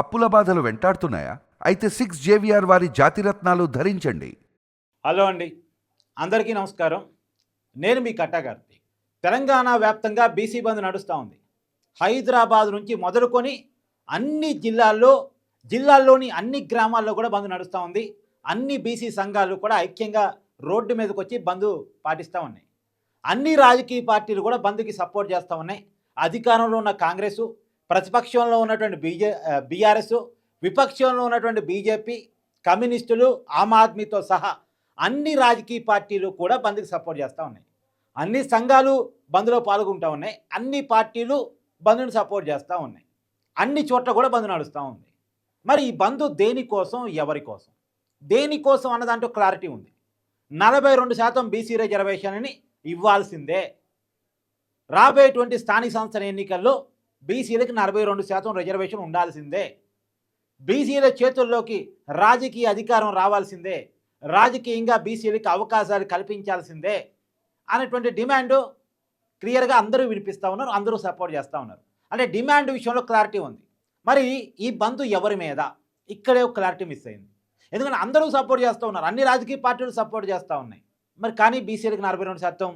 అప్పుల బాధలు వెంటాడుతున్నాయా? అయితే సిక్స్ జేవిఆర్ వారి జాతిరత్నాలు ధరించండి. హలో అండి. అందరికీ నమస్కారం. నేను మీ కట్టాగారి తెలంగాణ వ్యాప్తంగా బీసీ బంద్ నడుస్తూ ఉంది. హైదరాబాద్ నుంచి మొదలుకొని అన్ని జిల్లాల్లో జిల్లాల్లోని అన్ని గ్రామాల్లో కూడా బంద్ నడుస్తూ ఉంది. అన్ని బీసీ సంఘాలు కూడా ఐక్యంగా రోడ్డు మీదకి వచ్చి బంద్ పాటిస్తూ ఉన్నాయి. అన్ని రాజకీయ పార్టీలు కూడా బంద్కి సపోర్ట్ చేస్తూ ఉన్నాయి. అధికారంలో ఉన్న కాంగ్రెసు ప్రతిపక్షంలో ఉన్నటువంటి బీజే బీఆర్ఎస్ విపక్షంలో ఉన్నటువంటి బీజేపీ కమ్యూనిస్టులు ఆమ్ ఆద్మీతో సహా అన్ని రాజకీయ పార్టీలు కూడా బంద్కి సపోర్ట్ చేస్తూ ఉన్నాయి. అన్ని సంఘాలు బంద్లో పాల్గొంటూ ఉన్నాయి. అన్ని పార్టీలు బంద్ని సపోర్ట్ చేస్తూ ఉన్నాయి. అన్ని చోట్ల కూడా బంద్ నడుస్తూ ఉంది. మరి ఈ బంద్ దేనికోసం ఎవరి కోసం? దేనికోసం అన్న దాంట్లో క్లారిటీ ఉంది. నలభై రెండు శాతం బీసీ రిజర్వేషన్ని ఇవ్వాల్సిందే. రాబోయేటువంటి స్థానిక సంస్థల ఎన్నికల్లో బీసీలకు నలభై రెండు శాతం రిజర్వేషన్ ఉండాల్సిందే. బీసీల చేతుల్లోకి రాజకీయ అధికారం రావాల్సిందే. రాజకీయంగా బీసీలకి అవకాశాలు కల్పించాల్సిందే అనేటువంటి డిమాండ్ క్లియర్గా అందరూ వినిపిస్తూ ఉన్నారు అందరూ సపోర్ట్ చేస్తూ ఉన్నారు. అంటే డిమాండ్ విషయంలో క్లారిటీ ఉంది. మరి ఈ బంధు ఎవరి మీద? ఇక్కడే ఒక క్లారిటీ మిస్ అయింది. ఎందుకంటే అందరూ సపోర్ట్ చేస్తూ ఉన్నారు అన్ని రాజకీయ పార్టీలు సపోర్ట్ చేస్తూ ఉన్నాయి. మరి కానీ బీసీలకు నలభై రెండు శాతం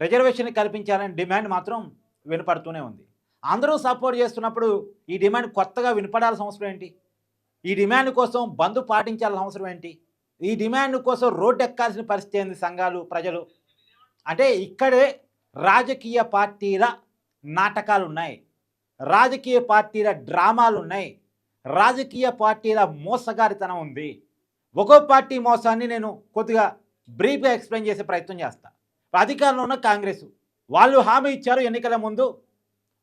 రిజర్వేషన్ కల్పించాలని డిమాండ్ మాత్రం వినపడుతూనే ఉంది. అందరూ సపోర్ట్ చేస్తున్నప్పుడు ఈ డిమాండ్ కొత్తగా వినపడాల్సిన అవసరం ఏంటి? ఈ డిమాండ్ కోసం బంద్ పాటించాల్సిన అవసరం ఏంటి? ఈ డిమాండ్ కోసం రోడ్డు ఎక్కాల్సిన పరిస్థితి ఏంది సంఘాలు ప్రజలు? అంటే ఇక్కడే రాజకీయ పార్టీల నాటకాలు ఉన్నాయి రాజకీయ పార్టీల డ్రామాలు ఉన్నాయి రాజకీయ పార్టీల మోసగారితనం ఉంది. ఒక్కో పార్టీ మోసాన్ని నేను కొద్దిగా బ్రీఫ్గా ఎక్స్ప్లెయిన్ చేసే ప్రయత్నం చేస్తాను అధికారంలో ఉన్న కాంగ్రెస్. వాళ్ళు హామీ ఇచ్చారు ఎన్నికల ముందు.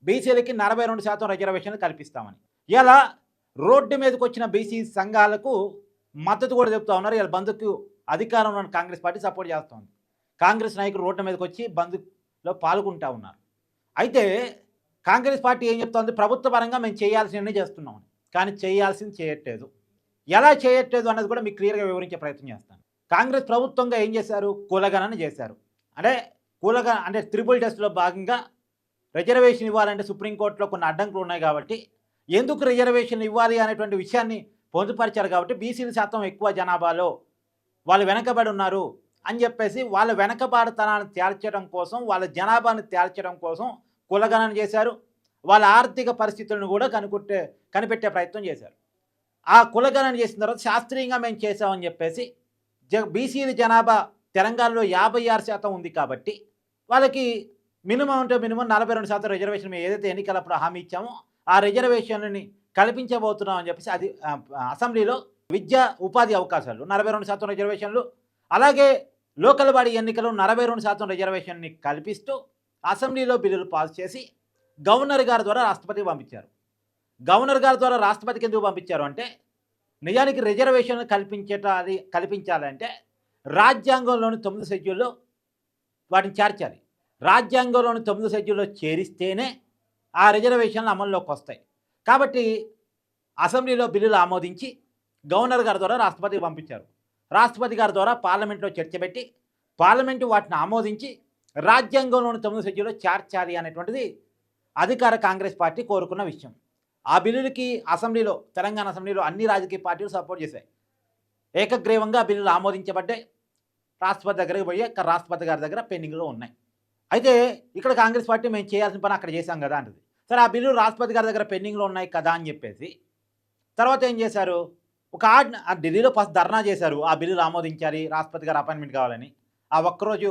బీసీలకి నలభై రెండు శాతం రిజర్వేషన్లు కల్పిస్తామని. ఇలా రోడ్డు మీదకి వచ్చిన బీసీ సంఘాలకు మద్దతు కూడా చెప్తా ఉన్నారు. ఇలా బంధుకు అధికారంలో ఉన్న కాంగ్రెస్ పార్టీ సపోర్ట్ చేస్తోంది కాంగ్రెస్ నాయకులు రోడ్డు మీదకి వచ్చి బంధులో పాల్గొంటా ఉన్నారు. అయితే కాంగ్రెస్ పార్టీ ఏం చెప్తోంది ప్రభుత్వ పరంగా మేము చేయాల్సినవన్నీ చేస్తున్నాం. కానీ చేయాల్సింది చేయట్లేదు. ఎలా చేయట్లేదు అన్నది కూడా మీకు క్లియర్గా వివరించే ప్రయత్నం చేస్తాను. కాంగ్రెస్ ప్రభుత్వంగా ఏం చేశారు? కులగణన చేశారు. అంటే కులగ అంటే త్రిపుల్ టెస్ట్లో భాగంగా రిజర్వేషన్ ఇవ్వాలంటే సుప్రీంకోర్టులో కొన్ని అడ్డంకులు ఉన్నాయి కాబట్టి ఎందుకు రిజర్వేషన్ ఇవ్వాలి అనేటువంటి విషయాన్ని పొందుపరిచారు కాబట్టి బీసీల శాతం ఎక్కువ జనాభాలో వాళ్ళు వెనకబడి ఉన్నారు అని చెప్పేసి వాళ్ళ వెనకబాటుతనాన్ని తేల్చడం కోసం వాళ్ళ జనాభాను తేల్చడం కోసం కులగణన చేశారు. వాళ్ళ ఆర్థిక పరిస్థితులను కూడా కనుకుంటే కనిపెట్టే ప్రయత్నం చేశారు. ఆ కులగణన చేసిన తర్వాత శాస్త్రీయంగా మేము చేసామని చెప్పేసి జ బీసీల జనాభా తెలంగాణలో యాభై ఆరు శాతం ఉంది కాబట్టి వాళ్ళకి మినిమం అంటే మినిమం నలభై రెండు శాతం రిజర్వేషన్ మేము ఏదైతే ఎన్నికలప్పుడు హామీ ఇచ్చామో ఆ రిజర్వేషన్ని కల్పించబోతున్నాం అని చెప్పేసి అది అసెంబ్లీలో విద్యా ఉపాధి అవకాశాలు నలభై రెండు శాతం రిజర్వేషన్లు అలాగే లోకల్ బాడీ ఎన్నికలు నలభై రెండు శాతం రిజర్వేషన్ని కల్పిస్తూ అసెంబ్లీలో బిల్లులు పాస్ చేసి గవర్నర్ గారి ద్వారా రాష్ట్రపతికి పంపించారు. గవర్నర్ గారి ద్వారా రాష్ట్రపతికి ఎందుకు పంపించారు అంటే నిజానికి రిజర్వేషన్ కల్పించటాలి కల్పించాలంటే రాజ్యాంగంలోని తొమ్మిది షెడ్యూల్లో వాటిని చేర్చాలి. రాజ్యాంగంలోని తొమ్మిది షెడ్యూల్లో చేరిస్తేనే ఆ రిజర్వేషన్లు అమల్లోకి వస్తాయి. కాబట్టి అసెంబ్లీలో బిల్లులు ఆమోదించి గవర్నర్ గారి ద్వారా రాష్ట్రపతికి పంపించారు. రాష్ట్రపతి గారి ద్వారా పార్లమెంట్లో చర్చ పెట్టి పార్లమెంటు వాటిని ఆమోదించి రాజ్యాంగంలోని తొమ్మిది షెడ్యూల్లో చేర్చాలి అనేటువంటిది అధికార కాంగ్రెస్ పార్టీ కోరుకున్న విషయం. ఆ బిల్లులకి అసెంబ్లీలో తెలంగాణ అసెంబ్లీలో అన్ని రాజకీయ పార్టీలు సపోర్ట్ చేశాయి. ఏకగ్రీవంగా బిల్లులు ఆమోదించబడ్డాయి. రాష్ట్రపతి దగ్గరికి పోయి రాష్ట్రపతి గారి దగ్గర పెండింగ్లో ఉన్నాయి. అయితే ఇక్కడ కాంగ్రెస్ పార్టీ మేము చేయాల్సిన పని అక్కడ చేశాం కదా అంటది. సరే ఆ బిల్లు రాష్ట్రపతి గారి దగ్గర పెండింగ్లో ఉన్నాయి కదా అని చెప్పేసి తర్వాత ఏం చేశారు? ఒక ఆర్డ్ ఆ ఢిల్లీలో ఫస్ట్ ధర్నా చేశారు. ఆ బిల్లులు ఆమోదించాలి రాష్ట్రపతి గారు అపాయింట్మెంట్ కావాలని. ఆ ఒక్కరోజు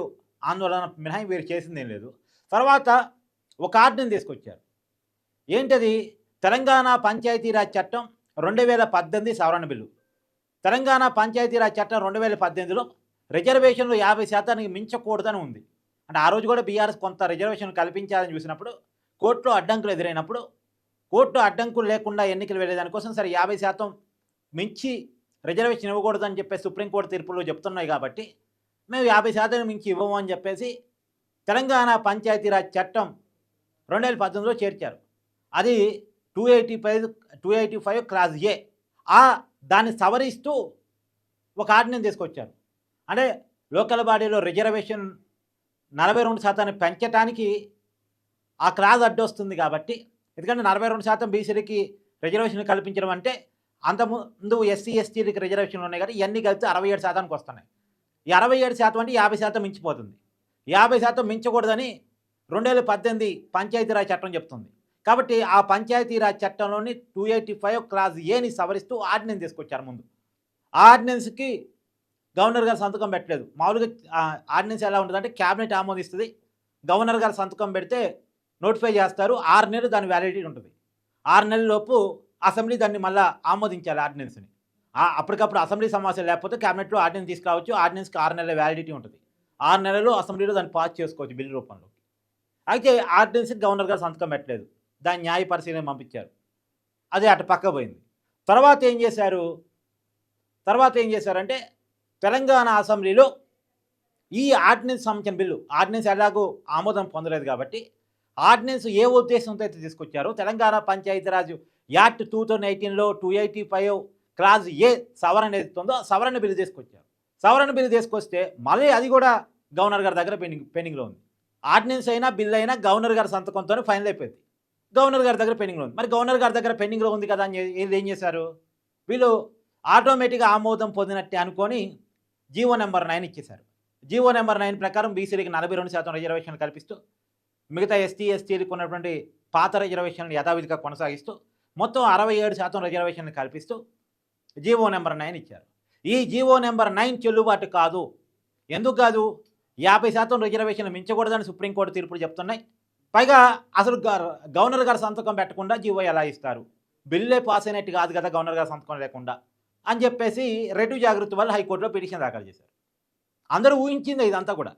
ఆందోళన మినహాయి వీరు చేసిందేం లేదు. తర్వాత ఒక ఆర్డర్ని తీసుకొచ్చారు. ఏంటది? తెలంగాణ పంచాయతీరాజ్ చట్టం రెండు వేల పద్దెనిమిది సవరణ బిల్లు. తెలంగాణ పంచాయతీరాజ్ చట్టం రెండు వేల పద్దెనిమిదిలో రిజర్వేషన్లు యాభై శాతానికి మించకూడదని ఉంది. అంటే ఆ రోజు కూడా బీఆర్ఎస్ కొంత రిజర్వేషన్ కల్పించాలని చూసినప్పుడు కోర్టులో అడ్డంకులు ఎదురైనప్పుడు కోర్టు అడ్డంకులు లేకుండా ఎన్నికలు వెళ్ళేదానికోసం సరే యాభై శాతం మించి రిజర్వేషన్ ఇవ్వకూడదని చెప్పేసి సుప్రీంకోర్టు తీర్పులు చెప్తున్నాయి కాబట్టి మేము యాభై శాతం మించి ఇవ్వము అని చెప్పేసి తెలంగాణ పంచాయతీరాజ్ చట్టం రెండు వేల పద్దెనిమిదిలో చేర్చారు. అది two eighty five two eighty five clause A. ఆ దాన్ని సవరిస్తూ ఒక ఆర్డినెన్స్ తీసుకొచ్చారు. అంటే లోకల్ బాడీలో రిజర్వేషన్ నలభై రెండు శాతాన్ని పెంచడానికి ఆ క్లాజ్ అడ్డొస్తుంది కాబట్టి ఎందుకంటే నలభై రెండు శాతం బీసీలకి రిజర్వేషన్ కల్పించడం అంటే అంతకుముందు ఎస్సీ ఎస్టీలకి రిజర్వేషన్లు ఉన్నాయి కానీ ఇవన్నీ కలిపి అరవై ఏడు శాతానికి వస్తున్నాయి. ఈ అరవై ఏడు శాతం అంటే యాభై శాతం మించిపోతుంది. యాభై శాతం మించకూడదని రెండు వేల పద్దెనిమిది పంచాయతీరాజ్ చట్టం చెప్తుంది. కాబట్టి ఆ పంచాయతీరాజ్ చట్టంలోని టూ ఎయిటీ ఫైవ్ క్లాస్ ఏని సవరిస్తూ ఆర్డినెన్స్ తీసుకొచ్చారు ముందు. ఆర్డినెన్స్కి గవర్నర్ గారు సంతకం పెట్టలేదు. మామూలుగా ఆర్డినెన్స్ ఎలా ఉంటుందంటే క్యాబినెట్ ఆమోదిస్తుంది. గవర్నర్ గారు సంతకం పెడితే నోటిఫై చేస్తారు. ఆరు నెలలు దాని వ్యాలిడిటీ ఉంటుంది. ఆరు నెలలలోపు అసెంబ్లీ దాన్ని మళ్ళీ ఆమోదించాలి ఆర్డినెన్స్ని. ఆ- అప్పటికప్పుడు అసెంబ్లీ సమావేశం లేకపోతే క్యాబినెట్లో ఆర్డినెన్స్ తీసుకురావచ్చు. ఆర్డినెన్స్కి ఆరు నెలల వ్యాలిడిటీ ఉంటుంది. ఆరు నెలలు అసెంబ్లీలో దాన్ని పాస్ చేసుకోవచ్చు బిల్లు రూపంలో. అయితే ఆర్డినెన్స్కి గవర్నర్ గారు సంతకం పెట్టలేదు. దాన్ని న్యాయ పరిశీలన పంపించారు. అదే అటు పక్క పోయింది. తర్వాత ఏం చేశారు? తర్వాత ఏం చేశారంటే తెలంగాణ అసెంబ్లీలో ఈ ఆర్డినెన్స్ సంబంధించిన బిల్లు ఆర్డినెన్స్ ఎలాగో ఆమోదం పొందలేదు కాబట్టి ఆర్డినెన్స్ ఏ ఉద్దేశంతో అయితే తీసుకొచ్చారో Telangana Panchayati Raj act two thousand ఎయిటీన్లో two eighty five clause A సవరణ ఏదైతుందో ఉందో సవరణ బిల్లు తీసుకొచ్చారు. సవరణ బిల్లు తీసుకొస్తే మళ్ళీ అది కూడా గవర్నర్ గారి దగ్గర పెండింగ్ పెండింగ్లో ఉంది. ఆర్డినెన్స్ అయినా బిల్ అయినా గవర్నర్ గారి సంతకంతోనే ఫైనల్ అయిపోయింది. గవర్నర్ గారి దగ్గర పెండింగ్లో ఉంది. మరి గవర్నర్ గారి దగ్గర పెండింగ్లో ఉంది కదా అని ఏం చేశారు? వీళ్ళు ఆటోమేటిక్గా ఆమోదం పొందినట్టే అనుకొని జీవో నెంబర్ నైన్ ఇచ్చేశారు. జీవో నెంబర్ నైన్ ప్రకారం బీసీలకి నలభై రెండు శాతం రిజర్వేషన్లు కల్పిస్తూ మిగతా ఎస్టీ ఎస్టీలకు ఉన్నటువంటి పాత రిజర్వేషన్లు యథావిధిగా కొనసాగిస్తూ మొత్తం అరవై ఏడు శాతం రిజర్వేషన్లు కల్పిస్తూ జీవో నెంబర్ నైన్ ఇచ్చారు. ఈ జీవో నెంబర్ నైన్ చెల్లుబాటు కాదు. ఎందుకు కాదు? యాభై శాతం రిజర్వేషన్లు మించకూడదని సుప్రీంకోర్టు తీర్పులు చెప్తున్నాయి. పైగా అసలు గవర్నర్ గారు సంతకం పెట్టకుండా జీవో ఎలా ఇస్తారు? బిల్లే పాస్ అయినట్టు కాదు కదా గవర్నర్ గారు సంతకం లేకుండా. అని చెప్పేసి రెడ్డి జాగ్రత్త వల్ల హైకోర్టులో పిటిషన్ దాఖలు చేశారు. అందరూ ఊహించింది ఇదంతా కూడా.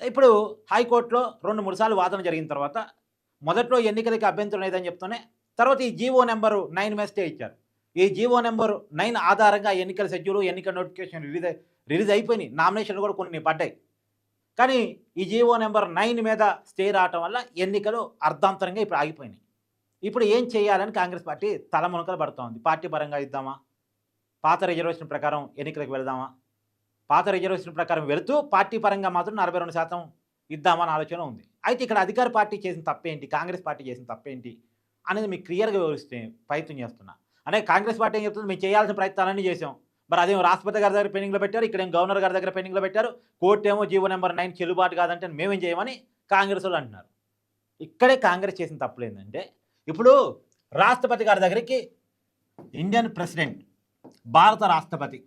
ఇప్పుడు హైకోర్టులో రెండు మూడు సార్లు వాదన జరిగిన తర్వాత మొదట్లో ఎన్నికలకి అభ్యంతరం లేదని చెప్తూనే తర్వాత ఈ జీవో నెంబరు నైన్ మీద స్టే ఇచ్చారు. ఈ జీవో నెంబరు నైన్ ఆధారంగా ఎన్నికల షెడ్యూల్ ఎన్నికల నోటిఫికేషన్ రిలీజ్ రిలీజ్ అయిపోయినాయి. నామినేషన్లు కూడా కొన్ని పడ్డాయి. కానీ ఈ జీవో నెంబర్ నైన్ మీద స్టే రావటం వల్ల ఎన్నికలు అర్ధాంతరంగా ఇప్పుడు ఆగిపోయినాయి. ఇప్పుడు ఏం చేయాలని కాంగ్రెస్ పార్టీ తలమునకలు పడుతోంది. పార్టీ పరంగా ఇద్దామా? పాత రిజర్వేషన్ ప్రకారం ఎన్నికలకు వెళదామా? పాత రిజర్వేషన్ ప్రకారం వెళుతూ పార్టీ పరంగా మాత్రం నలభై రెండు శాతం ఇద్దామని ఆలోచన ఉంది. అయితే ఇక్కడ అధికార పార్టీ చేసిన తప్పేంటి? కాంగ్రెస్ పార్టీ చేసిన తప్పేంటి? అనేది మీకు క్లియర్గా వివరిస్తే ప్రయత్నం చేస్తున్నా. అంటే కాంగ్రెస్ పార్టీ ఏం చెప్తుంది? మేము చేయాల్సిన ప్రయత్నాలన్నీ చేసాం మరి అదేమో రాష్ట్రపతి గారి దగ్గర పెండింగ్లో పెట్టారు? ఇక్కడేం గవర్నర్ గారి దగ్గర పెండింగ్లో పెట్టారు? కోర్టు ఏమో జీవో నెంబర్ నైన్ చెల్లుబాటు కాదంటే మేమేం చేయమని కాంగ్రెస్ వాళ్ళు అంటున్నారు. ఇక్కడే కాంగ్రెస్ చేసిన తప్పులు ఏంటంటే ఇప్పుడు రాష్ట్రపతి గారి దగ్గరికి ఇండియన్ ప్రెసిడెంట్ భారత రాష్ట్రపతి.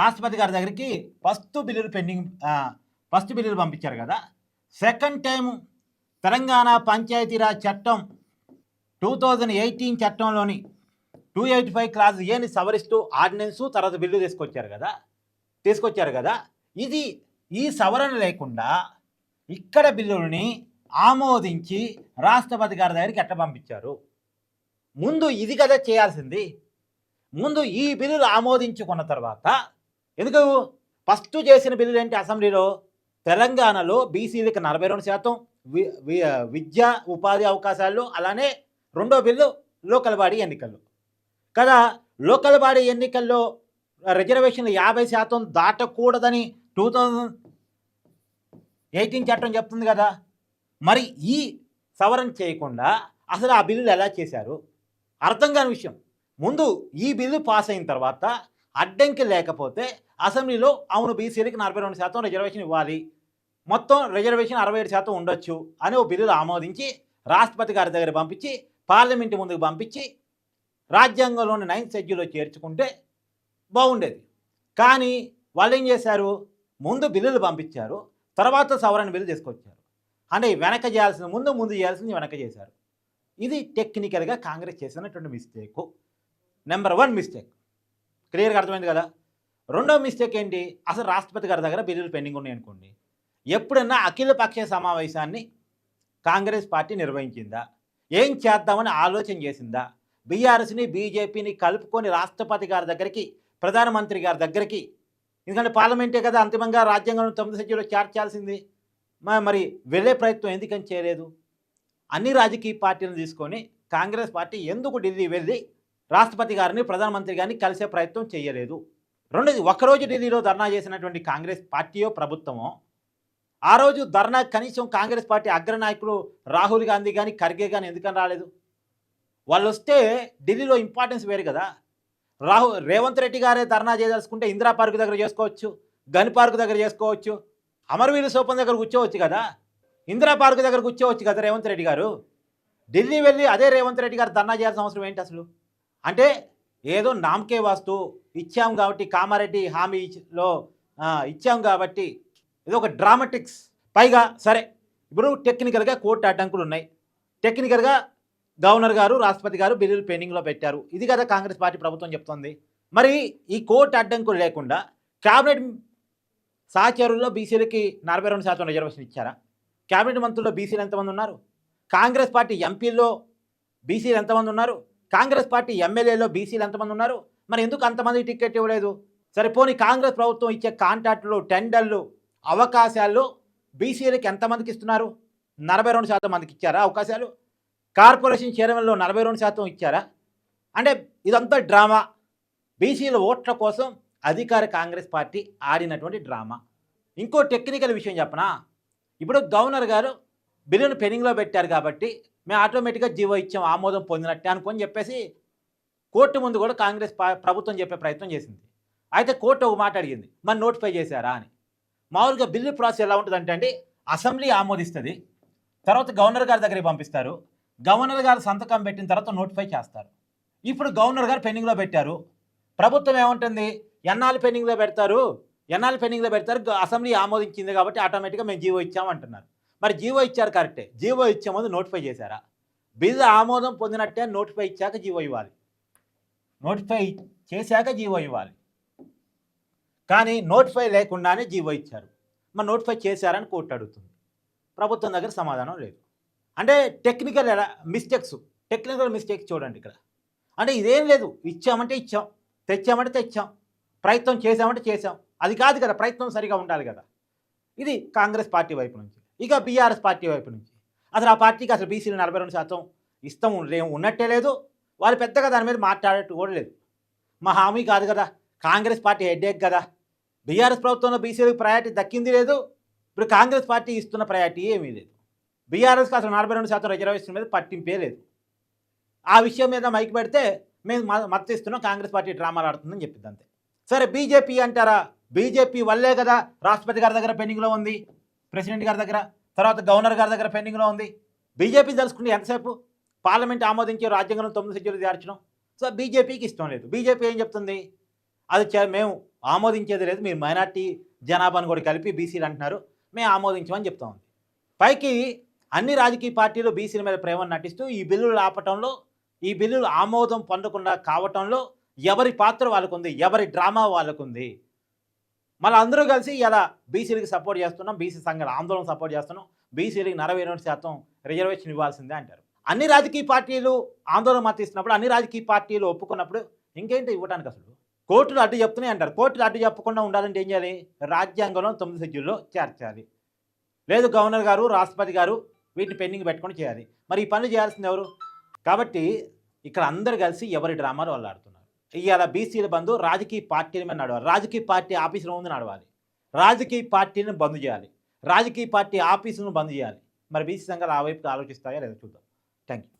రాష్ట్రపతి గారి దగ్గరికి ఫస్ట్ బిల్లులు పెండింగ్ ఫస్ట్ బిల్లులు పంపించారు కదా. సెకండ్ టైం తెలంగాణ పంచాయతీరాజ్ చట్టం టూ థౌజండ్ ఎయిటీన్ చట్టంలోని టూ ఎయిటీ ఫైవ్ క్లాస్ ఏని సవరిస్తూ ఆర్డినెన్సు తర్వాత బిల్లు తీసుకొచ్చారు కదా. తీసుకొచ్చారు కదా. ఇది ఈ సవరణ లేకుండా ఇక్కడ బిల్లుని ఆమోదించి రాష్ట్రపతి గారి దగ్గరికి ఎట్ట పంపించారు? ముందు ఇది కదా చేయాల్సింది. ముందు ఈ బిల్లులు ఆమోదించుకున్న తర్వాత ఎందుకు? ఫస్ట్ చేసిన బిల్లులు ఏంటి అసెంబ్లీలో? తెలంగాణలో బీసీలకు నలభై రెండు శాతం వి- విద్య ఉపాధి అవకాశాలు అలానే రెండో బిల్లు లోకల్ బాడీ ఎన్నికల్లో. కదా లోకల్ బాడీ ఎన్నికల్లో రిజర్వేషన్లు యాభై శాతం దాటకూడదని టూ థౌజండ్ ఎయిటీన్ చట్టం చెప్తుంది కదా. మరి ఈ సవరణ చేయకుండా అసలు ఆ బిల్లులు ఎలా చేశారు? అర్థం కాని విషయం. ముందు ఈ బిల్లు పాస్ అయిన తర్వాత అడ్డంకి లేకపోతే అసెంబ్లీలో అవును బీసీలకి నలభై రెండు శాతం రిజర్వేషన్ ఇవ్వాలి. మొత్తం రిజర్వేషన్ అరవై ఏడు శాతం ఉండొచ్చు అని ఓ బిల్లులు ఆమోదించి రాష్ట్రపతి గారి దగ్గర పంపించి పార్లమెంట్ ముందుకు పంపించి రాజ్యాంగంలోని నైన్త్ షెడ్యూల్లో చేర్చుకుంటే బాగుండేది. కానీ వాళ్ళు ఏం చేశారు? ముందు బిల్లులు పంపించారు తర్వాత సవరణ బిల్లు తీసుకొచ్చారు. అంటే వెనక చేయాల్సిన ముందు ముందు చేయాల్సింది వెనక చేశారు. ఇది టెక్నికల్గా కాంగ్రెస్ చేసినటువంటి మిస్టేకు. నెంబర్ వన్ మిస్టేక్ క్లియర్గా అర్థమైంది కదా? రెండో మిస్టేక్ ఏంటి? అసలు రాష్ట్రపతి గారి దగ్గర బిల్లులు పెండింగ్ ఉన్నాయనుకోండి ఎప్పుడన్నా అఖిల పక్ష సమావేశాన్ని కాంగ్రెస్ పార్టీ నిర్వహించిందా? ఏం చేద్దామని ఆలోచన చేసిందా? బీఆర్ఎస్ని బీజేపీని కలుపుకొని రాష్ట్రపతి గారి దగ్గరికి ప్రధానమంత్రి గారి దగ్గరికి ఎందుకంటే పార్లమెంటే కదా అంతిమంగా రాజ్యాంగంలో తొమ్మిది సభ్యులు చేర్చాల్సింది మరి వెళ్ళే ప్రయత్నం ఎందుకని చేయలేదు? అన్ని రాజకీయ పార్టీలను తీసుకొని కాంగ్రెస్ పార్టీ ఎందుకు ఢిల్లీ వెళ్ళి రాష్ట్రపతి గారిని ప్రధానమంత్రి గారిని కలిసే ప్రయత్నం చేయలేదు. రెండోది ఒకరోజు ఢిల్లీలో ధర్నా చేసినటువంటి కాంగ్రెస్ పార్టీయో ప్రభుత్వమో ఆ రోజు ధర్నా కనీసం కాంగ్రెస్ పార్టీ అగ్రనాయకులు రాహుల్ గాంధీ కానీ ఖర్గే కానీ ఎందుకని రాలేదు? వాళ్ళు వస్తే ఢిల్లీలో ఇంపార్టెన్స్ వేరు కదా. రాహు రేవంత్ రెడ్డి గారే ధర్నా చేయదలుచుకుంటే ఇందిరా పార్క్ దగ్గర చేసుకోవచ్చు గన్ పార్క్ దగ్గర చేసుకోవచ్చు అమరవీర సోపం దగ్గర కూర్చోవచ్చు కదా. ఇందిరా పార్క్ దగ్గర కూర్చోవచ్చు కదా రేవంత్ రెడ్డి గారు. ఢిల్లీ వెళ్ళి అదే రేవంత్ రెడ్డి గారు ధర్నా చేయాల్సిన అవసరం ఏంటి అసలు? అంటే ఏదో నామకే వాస్తు ఇచ్చాం కాబట్టి కామారెడ్డి హామీలో ఇచ్చాం కాబట్టి ఇది ఒక డ్రామాటిక్స్ పైగా సరే ఇప్పుడు టెక్నికల్గా కోర్టు అడ్డంకులు ఉన్నాయి. టెక్నికల్గా గవర్నర్ గారు రాష్ట్రపతి గారు బిల్లులు పెండింగ్లో పెట్టారు. ఇది కదా కాంగ్రెస్ పార్టీ ప్రభుత్వం చెప్తోంది. మరి ఈ కోర్టు అడ్డంకులు లేకుండా క్యాబినెట్ సహచరుల్లో బీసీలకి నలభై రెండు శాతం రిజర్వేషన్ ఇచ్చారా? క్యాబినెట్ మంత్రుల్లో బీసీలు ఎంతమంది ఉన్నారు? కాంగ్రెస్ పార్టీ ఎంపీల్లో బీసీలు ఎంతమంది ఉన్నారు? కాంగ్రెస్ పార్టీ ఎమ్మెల్యేలో బీసీలు ఎంతమంది ఉన్నారు? మరి ఎందుకు అంతమంది టికెట్ ఇవ్వలేదు? సరే పోనీ కాంగ్రెస్ ప్రభుత్వం ఇచ్చే కాంట్రాక్టులు టెండర్లు అవకాశాలు బీసీలకి ఎంతమందికి ఇస్తున్నారు? నలభై రెండు శాతం మందికి ఇచ్చారా అవకాశాలు? కార్పొరేషన్ చైర్మన్లో నలభై రెండు శాతం ఇచ్చారా? అంటే ఇదంతా డ్రామా. బీసీల ఓట్ల కోసం అధికార కాంగ్రెస్ పార్టీ ఆడినటువంటి డ్రామా. ఇంకో టెక్నికల్ విషయం చెప్పనా? ఇప్పుడు గవర్నర్ గారు బిల్లును పెండింగ్లో పెట్టారు కాబట్టి మేము ఆటోమేటిక్గా జీవో ఇచ్చాం ఆమోదం పొందినట్టే అనుకొని చెప్పేసి కోర్టు ముందు కూడా కాంగ్రెస్ పా- ప్రభుత్వం చెప్పే ప్రయత్నం చేసింది. అయితే కోర్టు ఒక మాట అడిగింది మరి నోటిఫై చేశారా? అని. మామూలుగా బిల్లు ప్రాసెస్ ఎలా ఉంటుందంటే అండి అసెంబ్లీ ఆమోదిస్తుంది తర్వాత గవర్నర్ గారి దగ్గరికి పంపిస్తారు గవర్నర్ గారు సంతకం పెట్టిన తర్వాత నోటిఫై చేస్తారు. ఇప్పుడు గవర్నర్ గారు పెండింగ్లో పెట్టారు ప్రభుత్వం ఏముంటుంది? ఎన్నాళ్ళు పెండింగ్లో పెడతారు? ఎన్నాళ్ళు పెండింగ్లో పెడతారు? అసెంబ్లీ ఆమోదించింది కాబట్టి ఆటోమేటిక్గా మేము జీవో ఇచ్చామంటున్నారు. మరి జీవో ఇచ్చారు కరెక్టే. జీవో ఇచ్చే ముందు నోటిఫై చేశారా? బిల్లు ఆమోదం పొందినట్టే నోటిఫై ఇచ్చాక జీవో ఇవ్వాలి. నోటిఫై చేశాక జీవో ఇవ్వాలి. కానీ నోటిఫై లేకుండానే జీవో ఇచ్చారు. మరి నోటిఫై చేశారని కోర్టు అడుగుతుంది. ప్రభుత్వం దగ్గర సమాధానం లేదు. అంటే టెక్నికల్ ఎలా మిస్టేక్స్ టెక్నికల్ మిస్టేక్స్ చూడండి ఇక్కడ. అంటే ఇదేం లేదు. ఇచ్చామంటే ఇచ్చాం. తెచ్చామంటే తెచ్చాం. ప్రయత్నం చేసామంటే చేసాం అది కాదు కదా ప్రయత్నం సరిగా ఉండాలి కదా. ఇది కాంగ్రెస్ పార్టీ వైపు నుంచి. ఇక బీఆర్ఎస్ పార్టీ వైపు నుంచి. అసలు ఆ పార్టీకి అసలు బీసీలు నలభై రెండు శాతం ఇష్టం లే- ఉన్నట్టే లేదు. వాళ్ళు పెద్దగా దాని మీద మాట్లాడేట్టు కూడా లేదు. మా హామీ కాదు కదా. కాంగ్రెస్ పార్టీ హెడ్ఏక్ కదా. బీఆర్ఎస్ ప్రభుత్వంలో బీసీలకు ప్రయారిటీ దక్కింది లేదు. ఇప్పుడు కాంగ్రెస్ పార్టీ ఇస్తున్న ప్రయారిటీ ఏమీ లేదు. బీఆర్ఎస్కి అసలు నలభై రెండు శాతం రిజర్వేషన్ మీద పట్టింపే లేదు. ఆ విషయం మీద మైక్ పెడితే మేము మద్దతు ఇస్తున్నాం కాంగ్రెస్ పార్టీ డ్రామాలు ఆడుతుందని చెప్పింది అంతే. సరే బీజేపీ అంటారా? బీజేపీ వల్లే కదా రాష్ట్రపతి గారి దగ్గర పెండింగ్లో ఉంది. ప్రెసిడెంట్ గారి దగ్గర తర్వాత గవర్నర్ గారి దగ్గర పెండింగ్లో ఉంది. బీజేపీ తెలుసుకుంటే ఎంతసేపు పార్లమెంట్ ఆమోదించి రాజ్యాంగంలో తొమ్మిది సభ్యులు చేర్చడం సో బీజేపీకి ఇష్టం లేదు. బీజేపీ ఏం చెప్తుంది? అది మేము ఆమోదించేది లేదు. మీరు మైనార్టీ జనాభాను కూడా కలిపి బీసీలు అంటున్నారు. మేము ఆమోదించమని చెప్తా ఉంది. పైకి అన్ని రాజకీయ పార్టీలు బీసీల మీద ప్రేమను నటిస్తూ ఈ బిల్లులు ఆపటంలో ఈ బిల్లులు ఆమోదం పొందకుండా కావటంలో ఎవరి పాత్ర వాళ్ళకుంది? ఎవరి డ్రామా వాళ్ళకుంది? మళ్ళీ అందరూ కలిసి ఇలా బీసీలకు సపోర్ట్ చేస్తున్నాం బీసీ సంఘాల ఆందోళన సపోర్ట్ చేస్తున్నాం బీసీలకు నలభై రెండు శాతం రిజర్వేషన్ ఇవ్వాల్సిందే అంటారు. అన్ని రాజకీయ పార్టీలు ఆందోళన మద్దతిస్తున్నప్పుడు అన్ని రాజకీయ పార్టీలు ఒప్పుకున్నప్పుడు ఇంకేంటి ఇవ్వడానికి అసలు? కోర్టులు అడ్డు చెప్తున్నాయి అంటారు. కోర్టులు అడ్డు చెప్పకుండా ఉండాలంటే ఏం చేయాలి? రాజ్యాంగంలో తొమ్మిది షెడ్యూల్లో చేర్చాలి. లేదు గవర్నర్ గారు రాష్ట్రపతి గారు వీటిని పెండింగ్ పెట్టుకొని చేయాలి. మరి ఈ పనులు చేయాల్సింది ఎవరు? కాబట్టి ఇక్కడ అందరు కలిసి ఎవరి డ్రామాలు వాళ్ళు ఆడుతున్నారు ఇవాళ బీసీల బంధు రాజకీయ పార్టీల మీద నడవాలి. రాజకీయ పార్టీ ఆఫీసులో ముందు నడవాలి. రాజకీయ పార్టీలను బంద్ చేయాలి. రాజకీయ పార్టీ ఆఫీసును బంద్ చేయాలి. మరి బీసీ సంఘాలు ఆ వైపు ఆలోచిస్తాయా లేదా చూద్దాం. Thank you